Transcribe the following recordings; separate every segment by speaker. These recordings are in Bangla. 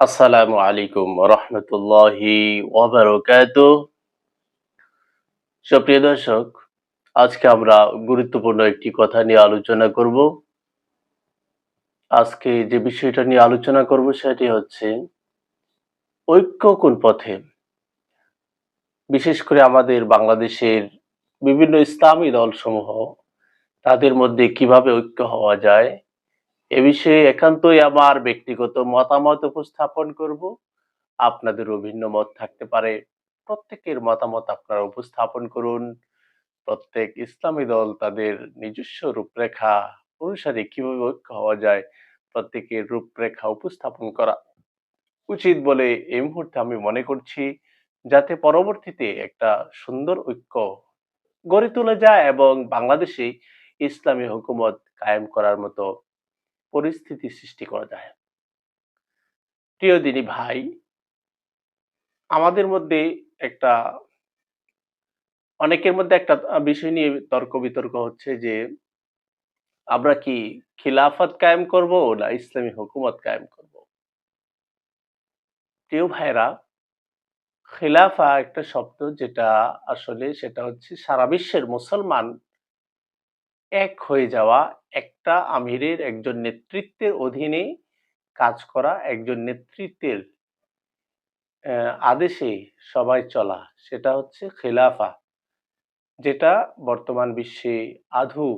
Speaker 1: আসসালামু আলাইকুম রহমতুল্লাহি সুপ্রিয় দর্শক, আজকে আমরা গুরুত্বপূর্ণ একটি কথা নিয়ে আলোচনা করব। আজকে যে বিষয়টা নিয়ে আলোচনা করব সেটি হচ্ছে ঐক্য কোন পথে? বিশেষ করে আমাদের বাংলাদেশের বিভিন্ন ইসলামী দলসমূহ, তাদের মধ্যে কীভাবে ঐক্য হওয়া যায়? এ বিষয়ে একান্তই আমার ব্যক্তিগত মতামত উপস্থাপন করব। আপনাদের ভিন্ন মত থাকতে পারে। প্রত্যেকের মতামত আপনারা উপস্থাপন করুন। প্রত্যেক ইসলামী দল তাদের নিজস্ব রূপরেখা অনুসারে কীভাবে ঐক্য হওয়া যায়, প্রত্যেকের রূপরেখা উপস্থাপন করা উচিত বলে এই মুহূর্তে আমি মনে করছি, যাতে পরবর্তীতে একটা সুন্দর ঐক্য গড়ে তোলা যায় এবং বাংলাদেশে ইসলামী হুকুমত কায়েম করার মতো পরিস্থিতি সৃষ্টি করা যায়। প্রিয় দিনী ভাই, আমাদের মধ্যে একটা, অনেকের মধ্যে একটা বিষয় নিয়ে তর্ক বিতর্ক হচ্ছে যে, আমরা কি খিলাফত কায়েম করব না ইসলামী হুকুমত কায়েম করব? প্রিয় ভাইরা খিলাফা একটা শব্দ যেটা আসলে সেটা হচ্ছে সারা বিশ্বের মুসলমান এক হয়ে যাওয়া, একটা আমিরের একজন নেতৃত্বের অধীনে কাজ করা, একজন নেতৃত্বের আদেশে সবাই চলা, সেটা হচ্ছে খেলাফা, যেটা বর্তমান বিশ্বে আধু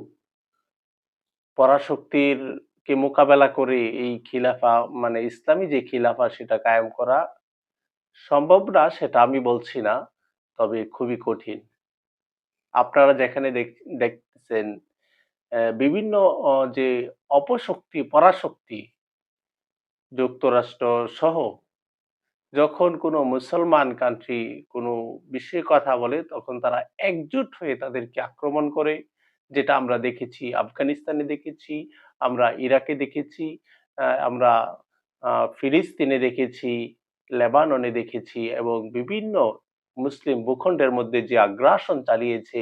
Speaker 1: পরাশক্তির কে মোকাবেলা করে এই খিলাফা মানে ইসলামী যে খিলাফা, সেটা কায়েম করা সম্ভব না, সেটা আমি বলছি না, তবে খুবই কঠিন। আপনারা যেখানে দেখতেছেন বিভিন্ন যে অপশক্তি, পরাশক্তি যুক্তরাষ্ট্র সহ যখন কোনো মুসলমান কান্ট্রি কোনো বিষয়ে কথা বলে, তখন তারা একজুট হয়ে তাদেরকে আক্রমণ করে, যেটা আমরা দেখেছি, আফগানিস্তানে দেখেছি, আমরা ইরাকে দেখেছি আমরা ফিলিস্তিনে দেখেছি, লেবাননে দেখেছি এবং বিভিন্ন মুসলিম ভূখণ্ডের মধ্যে যে আগ্রাসন চালিয়েছে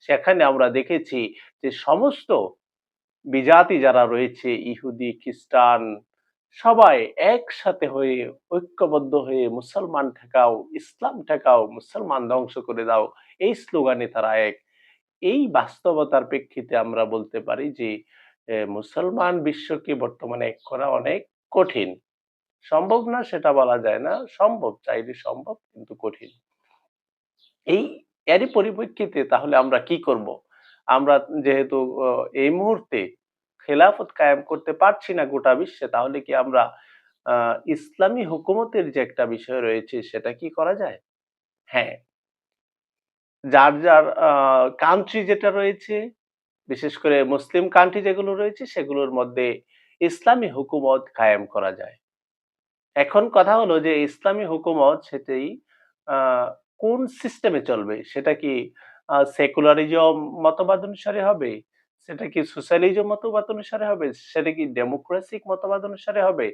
Speaker 1: সেখানে আমরা দেখেছি যে সমস্ত বিজাতি যারা রয়েছে, ইহুদি, খ্রিস্টান, সবাই একসাথে হয়ে ঐক্যবদ্ধ হয়ে মুসলমান ঠেকাও, ইসলাম ঠেকাও, মুসলমান ধ্বংস করে দাও, এই স্লোগানে তারা এক। এই বাস্তবতার প্রেক্ষিতে আমরা বলতে পারি যে মুসলমান বিশ্বকে বর্তমানে এক করা অনেক কঠিন। সম্ভব না সেটা বলা যায় না, সম্ভব, চাইলে সম্ভব, কিন্তু কঠিন। এই এরই পরিপ্রেক্ষিতে তাহলে আমরা কি করব? আমরা যেহেতু এই মুহূর্তে খেলাফত কায়েম করতে পারছি না গোটা বিশ্বে, তাহলে কি আমরা ইসলামী হুকুমতের যে একটা বিষয় রয়েছে, সেটা কি করা যায়? হ্যাঁ। যার যার কান্ট্রি যেটা রয়েছে, বিশেষ করে মুসলিম কান্ট্রি যেগুলো রয়েছে, সেগুলোর মধ্যে ইসলামী হুকুমত কায়েম করা যায়। এখন কথা হলো যে ইসলামী হুকুমত সেটাই কোন সিস্টেমে চলবে? সেটা কি সেকুলারিজম মতবাদ অনুসারে হবে? সেটা কি সোশ্যালিজম মতবাদ অনুসারে হবে? সেটা কি ডেমোক্রেসিক মতবাদ অনুসারে হবে?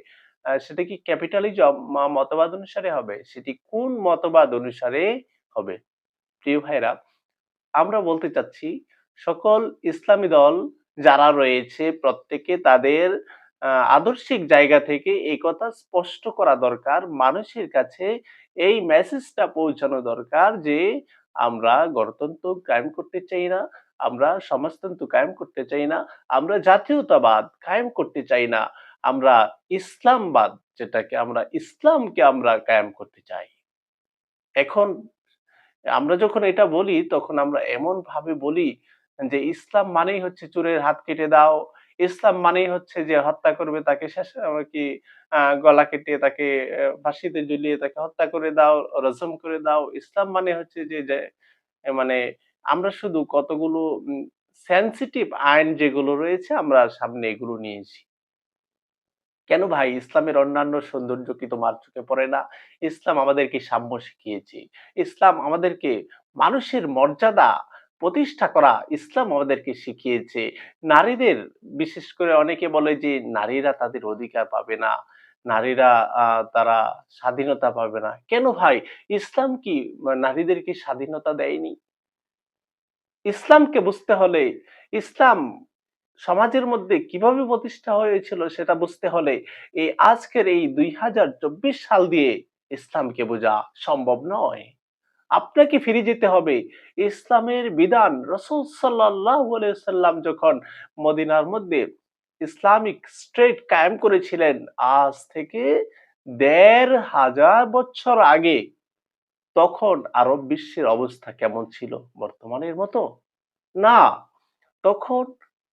Speaker 1: সেটা কি ক্যাপিটালিজম মতবাদ অনুসারে হবে? সেটি কোন মতবাদ অনুসারে হবে? প্রিয় ভাইরা আমরা বলতে চাচ্ছি, সকল ইসলামী দল যারা রয়েছে প্রত্যেকে তাদের আদর্শিক জায়গা থেকে এই কথা স্পষ্ট করা দরকার। মানুষের কাছে এই মেসেজটা পৌঁছানো দরকার যে, আমরা গণতন্ত্র কায়েম করতে চাই না, আমরা সমাজতন্ত্র কায়েম করতে চাই না, আমরা জাতীয়তাবাদ কায়েম করতে চাই না, আমরা ইসলামবাদ যেটাকে আমরা, ইসলামকে আমরা কায়েম করতে চাই। এখন আমরা যখন এটা বলি, তখন আমরা এমন ভাবে বলি যে, ইসলাম মানেই হচ্ছে চোরের হাত কেটে দাও, ইসলাম মানেই হচ্ছে যে, হত্যা করবে তাকে শেষ কি গলা কেটে তাকে ফাঁসিতে ঝুলিয়ে তাকে হত্যা করে দাও, রজম করে দাও। ইসলাম মানে হচ্ছে যে মানে আমরা শুধু কতগুলো সেন্সিটিভ আইন যেগুলো রয়েছে আমরা সামনে এগুলো নিয়েছি। কেন ভাই? ইসলামের অন্যান্য সৌন্দর্য কি তোমার চোখে পড়ে না? ইসলাম আমাদেরকে সাম্য শিখিয়েছে। ইসলাম আমাদেরকে মানুষের মর্যাদা প্রতিষ্ঠা করা ইসলাম আমাদেরকে শিখিয়েছে। নারীদের, বিশেষ করে অনেকে বলে যে, নারীরা তাদের অধিকার পাবে না। নারীরা তারা স্বাধীনতা পাবে না। কেন ভাই? ইসলাম কি নারীদের কি স্বাধীনতা দেয়নি? ইসলামকে বুঝতে হলে, ইসলাম সমাজের মধ্যে কীভাবে প্রতিষ্ঠা হয়েছিল সেটা বুঝতে হলে এই আজকের এই দুই হাজার চব্বিশ সাল দিয়ে ইসলামকে বোঝা সম্ভব নয়। আপনাকে ফিরে যেতে হবে। ইসলামের বিধান রসুল সাল্লাহ সাল্লাম যখন মদিনার মধ্যে ইসলামিক স্টেট কায়েম করেছিলেন আজ থেকে দেড় হাজার বছর আগে। তখন আরব বিশ্বের অবস্থা কেমন ছিল? বর্তমানের মতো? না। তখন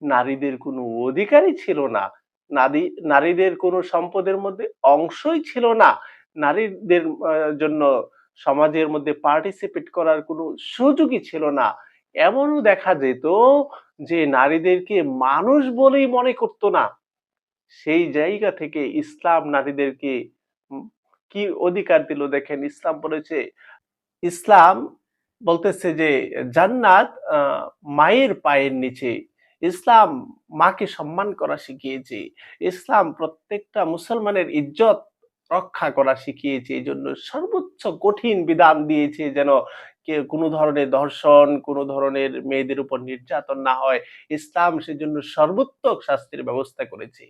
Speaker 1: নারীদের কোনো অধিকারই ছিল না। নারী, নারীদের কোনো সম্পদের মধ্যে অংশই ছিল না। নারীদের জন্য সমাজের মধ্যে পার্টিসিপেট করার কোনো সুযোগই ছিল না। এমনও দেখা যেত যে নারীদেরকে মানুষ বলেই মনে করতো না। সেই জায়গা থেকে ইসলাম নারীদেরকে কি অধিকার দিল? দেখেন ইসলাম বলেছে, ইসলাম বলতেছে যে জান্নাত মায়ের পায়ের নিচে। ইসলাম মাকে সম্মান করা শিখিয়েছে। ইসলাম প্রত্যেকটা মুসলমানের ইজ্জত রক্ষা করা শিখিয়েছে। এই জন্য সর্বোচ্চ কঠিন বিধান দিয়েছে যেন কোনো ধরনের ধর্ষণ কোনো ধরনের মেয়েদের উপর নির্যাতন না হয়। ইসলাম সেজন্য সর্বোত্তক শাস্তির ব্যবস্থা করেছে।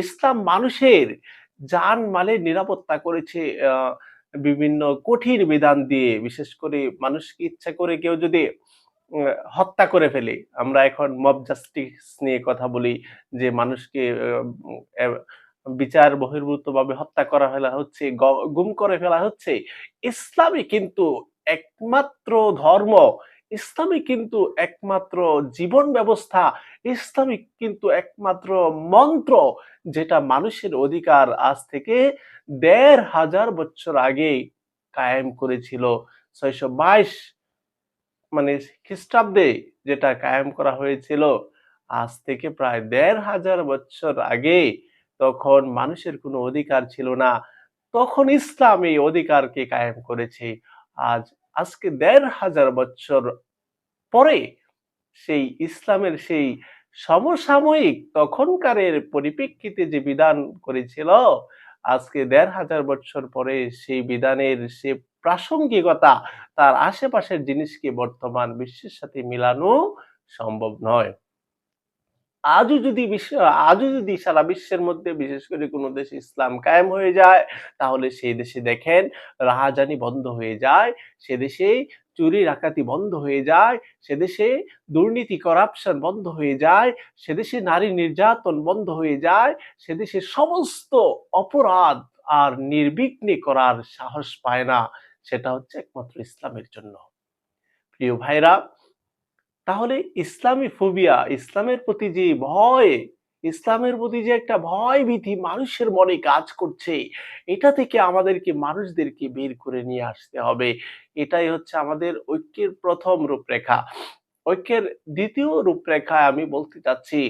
Speaker 1: ইসলাম মানুষের জান মালের নিরাপত্তা করেছে বিভিন্ন কঠিন বিধান দিয়ে। বিশেষ করে মানুষকে ইচ্ছা করে কেউ যদি হত্যা করে ফেলে। আমরা এখন মব জাস্টিস নিয়ে কথা বলি যে মানুষকে বিচার বহির্ভূত ভাবে হত্যা করা ফেলা হচ্ছে গুম করে ফেলা হচ্ছে। ইসলামই কিন্তু একমাত্র ধর্ম। ইসলামই কিন্তু একমাত্র জীবন ব্যবস্থা। ইসলামিক কিন্তু একমাত্র মন্ত্র, যেটা মানুষের অধিকার আজ থেকে দেড় হাজার বছর আগে কায়েম করেছিল। ছয়শো বাইশ মানে খ্রিস্টাব্দে যেটা কায়েম করা হয়েছিল, আজ থেকে প্রায় দেড় হাজার বছর আগে তখন মানুষের কোনো অধিকার ছিল না। তখন ইসলাম এই অধিকারকে কায়েম করেছে। আজ আজকে দেড় হাজার বছর পরে সেই ইসলামের সেই সমসাময়িক তখনকারের পরিপ্রেক্ষিতে যে বিধান করেছিল, আজকে দেড় হাজার বছর পরে সেই বিধানের সে প্রাসঙ্গিকতা তার আশেপাশের জিনিসকে বর্তমান বিশ্বের সাথে মিলানো সম্ভব নয়। আজও যদি বিশ্ব, আজও যদি সারা বিশ্বের মধ্যে, বিশেষ করে কোনো দেশে ইসলাম কায়েম হয়ে যায়, তাহলে সেই দেশে দেখেন রাহাজানি বন্ধ হয়ে যায়, সে দেশে চুরি ডাকাতি বন্ধ হয়ে যায়, সে দেশে দুর্নীতি করাপশন বন্ধ হয়ে যায়, সে দেশে নারী নির্যাতন বন্ধ হয়ে যায়, সে দেশে সমস্ত অপরাধ আর নির্বিঘ্নে করার সাহস পায় না, সেটা হচ্ছে একমাত্র ইসলামের জন্য। প্রিয় ভাইরা তাহলে ইসলামী ফোবিয়া ইসলামের প্রতি যে ভয়, ইসলামের প্রতি যে একটা ভয় ভীতি মানুষের মনে কাজ করছে, এটা থেকে আমাদেরকে, মানুষদেরকে বের করে নিয়ে আসতে হবে। এটাই হচ্ছে আমাদের ঐক্যের প্রথম রূপরেখা। ঐক্যের দ্বিতীয় রূপরেখায় আমি বলতে চাচ্ছি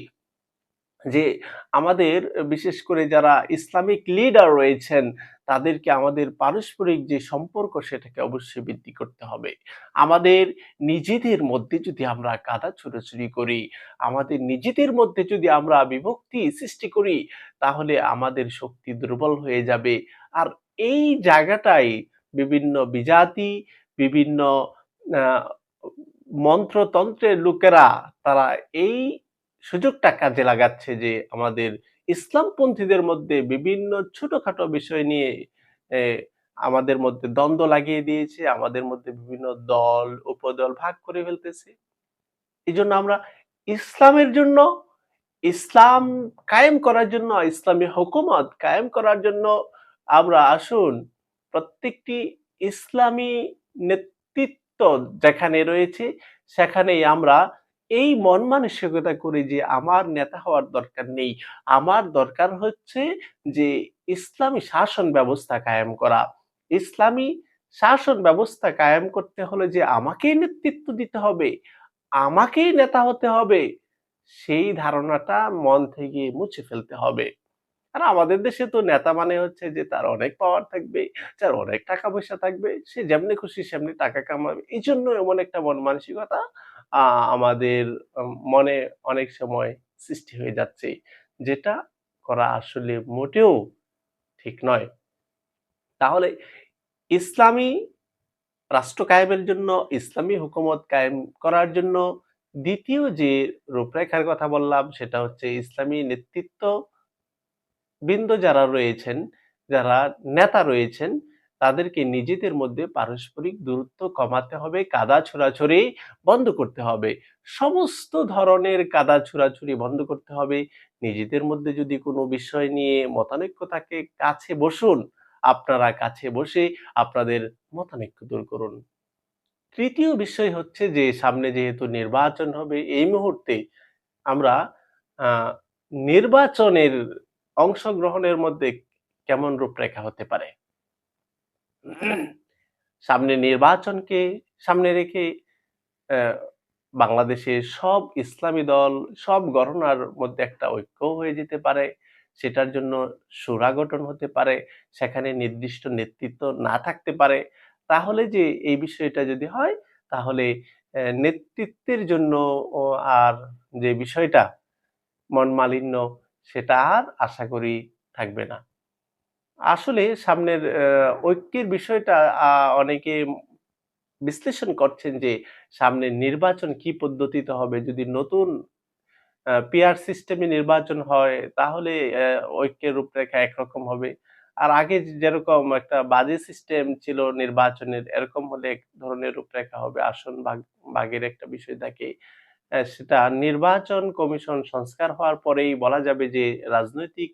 Speaker 1: যে আমাদের, বিশেষ করে যারা ইসলামিক লিডার রয়েছেন, তাদেরকে আমাদের পারস্পরিক যে সম্পর্ক সেটাকে অবশ্যই বৃদ্ধি করতে হবে। আমাদের নিজেদের মধ্যে যদি আমরা কাদা ছুটোছুরি করি, আমাদের নিজেদের মধ্যে যদি আমরা বিভক্তি সৃষ্টি করি, তাহলে আমাদের শক্তি দুর্বল হয়ে যাবে। আর এই জায়গাটাই বিভিন্ন বিজাতি, বিভিন্ন মন্ত্রতন্ত্রের লোকেরা, তারা এই সুযোগটা কাজে লাগাচ্ছে যে আমাদের ইসলামপন্থীদের মধ্যে বিভিন্ন ছোটখাটো বিষয় নিয়ে আমাদের মধ্যে দ্বন্দ্ব লাগিয়ে দিয়েছে, আমাদের মধ্যে বিভিন্ন দল, উপদল ভাগ করে ফেলতেছে। এই জন্য আমরা ইসলামের জন্য, ইসলাম কায়েম করার জন্য, ইসলামী হুকুমত কায়েম করার জন্য আমরা আসুন, প্রত্যেকটি ইসলামী নেতৃত্ব যেখানে রয়েছে, সেখানেই আমরা এই মন মানসিকতা করে যে আমার নেতা হওয়ার দরকার নেই। আমার দরকার হচ্ছে যে ইসলামী শাসন ব্যবস্থা কায়েম করা। ইসলামী শাসন ব্যবস্থা কায়েম করতে হলে যে আমাকেই নেতৃত্ব দিতে হবে, আমাকেই নেতা হতে হবে, সেই ধারণাটা মন থেকে মুছে ফেলতে হবে। আর আমাদের দেশে তো নেতা মানে হচ্ছে যে তার অনেক পাওয়ার থাকবে, যার অনেক টাকা পয়সা থাকবে, সে যেমনি খুশি সেমনি টাকা কামাবে। এই জন্য এমন একটা মন মানসিকতা আমাদের মনে অনেক সময় সৃষ্টি হয়ে যাচ্ছে। যেটা করা আসলে মোটেও ঠিক নয়। তাহলে ইসলামী রাষ্ট্র কায়েমের জন্য ইসলামী হুকুমত কায়েম করার জন্য দ্বিতীয় যে রূপরেখার কথা বললাম সেটা হচ্ছে ইসলামী নেতৃত্ব বৃন্দ যারা রয়েছেন, যারা নেতা রয়েছেন তাদেরকে নিজেদের মধ্যে পারস্পরিক দূরত্ব কমাতে হবে, কাদা ছোড়াছুড়ি বন্ধ করতে হবে। সমস্ত ধরনের কাদা ছোড়াছুড়ি বন্ধ করতে হবে। নিজেদের মধ্যে যদি কোনো বিষয় নিয়ে মতানৈক্য থাকে কাছে বসুন। আপনারা কাছে বসে আপনাদের মতানৈক্য দূর করুন। তৃতীয় বিষয় হচ্ছে যে সামনে যেহেতু নির্বাচন হবে এই মুহূর্তে আমরা নির্বাচনের অংশগ্রহণের মধ্যে কেমন রূপরেখা হতে পারে? সামনে নির্বাচনকে সামনে রেখে অ্যা বাংলাদেশের সব ইসলামী দল, সব গণনার মধ্যে একটা ঐক্যও হয়ে যেতে পারে। সেটার জন্য সুরা গঠন হতে পারে। সেখানে নির্দিষ্ট নেতৃত্ব না থাকতে পারে। তাহলে যে এই বিষয়টা যদি হয় তাহলে নেতৃত্বের জন্য আর যে বিষয়টা মন মালিন্য সেটা আর আশা করি থাকবে না। আসলে সামনের ঐক্যের বিষয়টা অনেকে বিশ্লেষণ করছেন যে সামনের নির্বাচন কি পদ্ধতিতে হবে যদি নতুন, আ পিআর সিস্টেমে নির্বাচন হয়, তাহলে ঐক্যের রূপরেখা একরকম হবে। আর আগে যেরকম একটা বাজে সিস্টেম ছিল নির্বাচনের, এরকম হলে এক ধরনের রূপরেখা হবে। আসন ভাগ, ভাগের একটা বিষয় থাকে। সেটা নির্বাচন কমিশন সংস্কার হওয়ার পরেই বলা যাবে যে রাজনৈতিক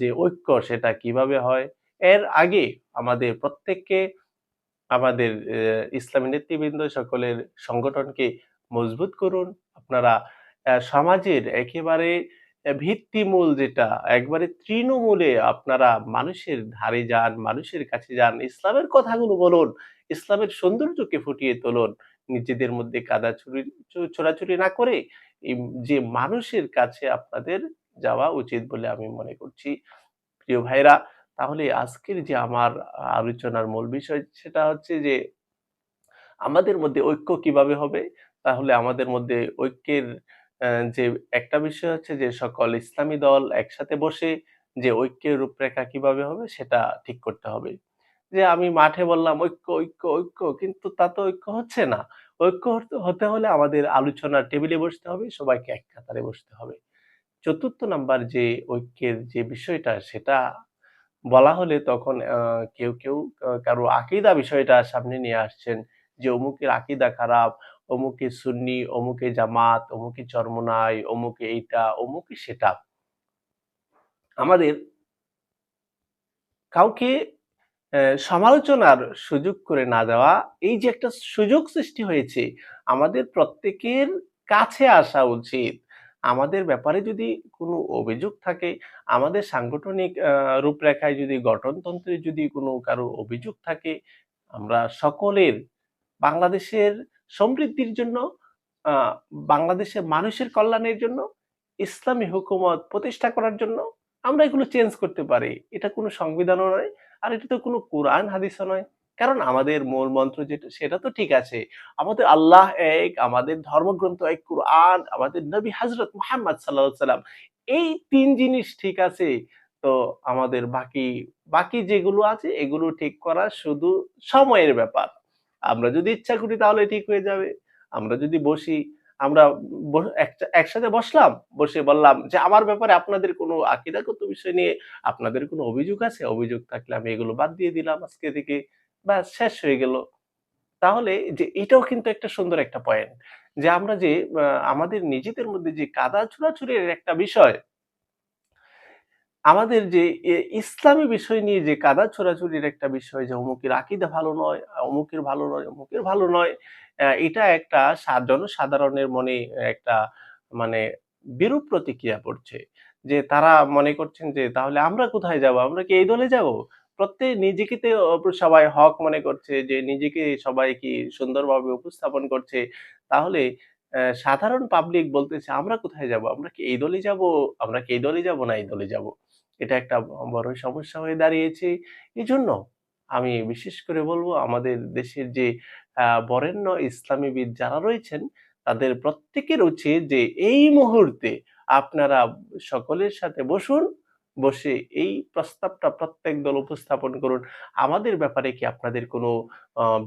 Speaker 1: যে ঐক্য সেটা কীভাবে হয়। এর আগে আমাদের প্রত্যেককে আমাদের ইসলামী নেতৃবৃন্দ সকলের সংগঠনকে মজবুত করুন। আপনারা সমাজের একেবারে ভিত্তিমূল যেটা একবারে তৃণমূলে আপনারা মানুষের ধারে যান, মানুষের কাছে যান, ইসলামের কথাগুলো বলুন, ইসলামের সৌন্দর্যকে ফুটিয়ে তুলুন। নিজেদের মধ্যে কাদা ছুড়ি চো ছোড়াছুড়ি না করে যে মানুষের কাছে আপনাদের যাওয়া উচিত বলে আমি মনে করছি। প্রিয় ভাইরা তাহলে আজকের যে আমার আলোচনার মূল বিষয় সেটা হচ্ছে যে আমাদের মধ্যে ঐক্য কীভাবে হবে? তাহলে আমাদের মধ্যে ঐক্যের যে একটা বিষয় হচ্ছে যে সকল ইসলামী দল একসাথে বসে যে ঐক্যের রূপরেখা কীভাবে হবে সেটা ঠিক করতে হবে। যে আমি মাঠে বললাম ঐক্য, ঐক্য, ঐক্য কিন্তু তা তো ঐক্য হচ্ছে না। ঐক্য হতে হলে আমাদের আলোচনার টেবিলে বসতে হবে, সবাইকে এক কাতারে বসতে হবে। চতুর্থ নাম্বার যে ঐক্যের যে বিষয়টা সেটা বলা হলে তখন কেউ, কেউ কারও আকীদা বিষয়টা সামনে নিয়ে আসছেন যে অমুকের আকীদা খারাপ, অমুকে সুন্নি, অমুকে জামাত, অমুকে চরমোনাই, অমুকে এইটা, অমুকে সেটা। আমাদের কাউকে সমালোচনার সুযোগ করে না দেওয়া, এই যে একটা সুযোগ সৃষ্টি হয়েছে, আমাদের প্রত্যেকের কাছে আসা উচিত। আমাদের ব্যাপারে যদি কোনো অভিযোগ থাকে, আমাদের সাংগঠনিক রূপরেখায় যদি গঠনতন্ত্রে যদি কোনো কারও অভিযোগ থাকে, আমরা সকলের বাংলাদেশের সমৃদ্ধির জন্য, বাংলাদেশের মানুষের কল্যাণের জন্য, ইসলামী হুকুমত প্রতিষ্ঠা করার জন্য আমরা এগুলো চেঞ্জ করতে পারি। এটা কোনো সংবিধানও নয়। আর এটা তো কোনো কোরআন হাদিসও নয়। কারণ আমাদের মূল মন্ত্র যেটা সেটা তো ঠিক আছে। আমাদের আল্লাহ এক, আমাদের ধর্মগ্রন্থ এক কুরআন আমাদের নবী হযরত মোহাম্মদ সাল্লাল্লাহু সাল্লাম। এই তিন জিনিস ঠিক আছে। তো আমাদের বাকি, বাকি যেগুলো আছে এগুলো ঠিক করা শুধু সময়ের ব্যাপার। আমরা যদি ইচ্ছা করি তাহলে ঠিক হয়ে যাবে। আমরা যদি বসি, আমরা একসাথে বসলাম, বসে বললাম যে আমার ব্যাপারে আপনাদের কোনো আকীদাগত বিষয় নিয়ে আপনাদের কোনো অভিযোগ আছে? অভিযোগ থাকলে আমি এগুলো বাদ দিয়ে দিলাম আজকে থেকে। ব্যাস শেষ হয়ে গেল। তাহলে যে এটাও কিন্তু একটা সুন্দর একটা পয়েন্ট। যে আমরা যে আমাদের নিজেদের মধ্যে যে কাদা ছোড়াছুড়ির একটা বিষয় আমাদের যে ইসলামী বিষয় নিয়ে যে কাদা ছোড়াছুড়ির একটা বিষয় যে অমুকের আকীদা ভালো নয়, অমুকের ভালো নয়, অমুকের ভালো নয়। এটা একটা জনসাধারণের মনে একটা মানে বিরূপ প্রতিক্রিয়া পড়ছে। যে তারা মনে করছেন যে তাহলে আমরা কোথায় যাব? আমরা কি এই দলে যাব? প্রত্যেক নিজেকে সবাই হক মনে করছে যে নিজেকে সবাই কি সুন্দরভাবে উপস্থাপন করছে। তাহলে সাধারণ পাবলিক বলতেছে, আমরা কোথায় যাব? আমরা কি এই দলে যাব? আমরা কি এই দলে যাব না এই দলে যাব? এটা একটা বড় সমস্যা হয়ে দাঁড়িয়েছে। এই জন্য আমি বিশেষ করে বলব, আমাদের দেশের যে বরেণ্য ইসলামীবিদ যারা রয়েছেন, তাদের প্রত্যেকের উচিত যে, এই মুহূর্তে আপনারা সকলের সাথে বসুন। বসে এই প্রস্তাবটা প্রত্যেক দল উপস্থাপন করুন। আমাদের ব্যাপারে কি আপনাদের কোনো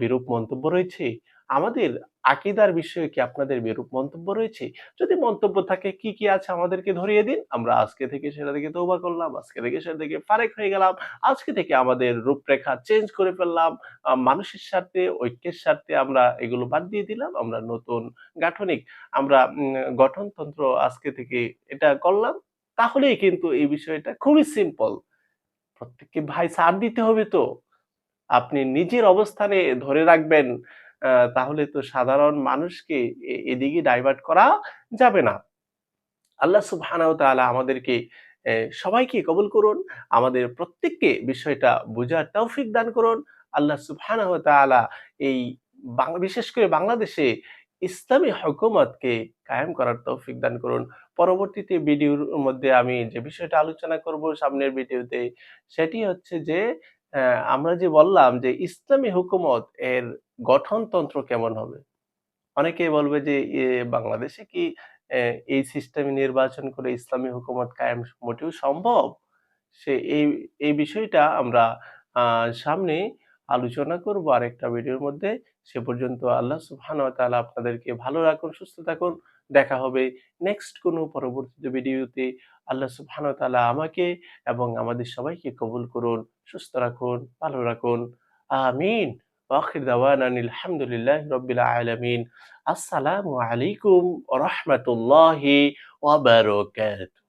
Speaker 1: বিরূপ মন্তব্য রয়েছে? আমাদের আকীদার বিষয়ে কি আপনাদের বিরূপ মন্তব্য রয়েছে? যদি মন্তব্য থাকে কি, কি আছে আমাদেরকে ধরিয়ে দিন। আমরা আজকে থেকে সেটা থেকে তওবা করলাম। আজকে থেকে সেটা থেকে ফারেক হয়ে গেলাম। আজকে থেকে আমাদের রূপরেখা চেঞ্জ করে ফেললাম। মানুষের স্বার্থে, ঐক্যের স্বার্থে আমরা এগুলো বাদ দিয়ে দিলাম। আমরা নতুন গাঠনিক আমরা গঠনতন্ত্র আজকে থেকে এটা করলাম। তাহলেই কিন্তু এই বিষয়টা খুবই সিম্পল। প্রত্যেককে ভাই ছাড় দিতে হবে তো। আপনি নিজের অবস্থানে ধরে রাখবেন তাহলে তো সাধারণ মানুষকে এদিকে ডাইভার্ট করা যাবে না। আল্লাহ সুবহানাহু তাআলা আমাদেরকে সবাইকে কবুল করুন। আমাদের প্রত্যেককে বিষয়টা বুঝার তৌফিক দান করুন। আল্লাহ সুবহানাহু তাআলা এই বিশেষ করে বাংলাদেশে ইসলামী হকুমতকে কায়েম করার তৌফিক দান করুন। পরবর্তীতে ভিডিওর মধ্যে আমি যে বিষয়টা আলোচনা করব সামনের ভিডিওতে, সেটি হচ্ছে যে আমরা যে বললাম যে ইসলামী হুকুমত এর গঠনতন্ত্র কেমন হবে? অনেকেই বলবে যে বাংলাদেশে কি এই সিস্টেমে নির্বাচন করে ইসলামী হুকুমত কায়েম মোটেও সম্ভব? সে, এই এই বিষয়টা আমরা সামনে আলোচনা করব আরেকটা ভিডিওর মধ্যে। সে পর্যন্ত আল্লাহ তাআলা আপনাদেরকে ভালো রাখুন, সুস্থ থাকুন। দেখা হবে নেক্সট কোনো পরবর্তী ভিডিওতে। আল্লাহ সুবহানাহু ওয়া তাআলা আমাকে এবং আমাদের সবাইকে কবুল করুন, সুস্থ রাখুন, ভালো রাখুন। আমিন। ওয়া আখির দাওয়ানা আনিল হামদুলিল্লাহি রাব্বিল আলামিন। আসসালামু আলাইকুম রাহমাতুল্লাহি ওয়া বারাকাতুহু।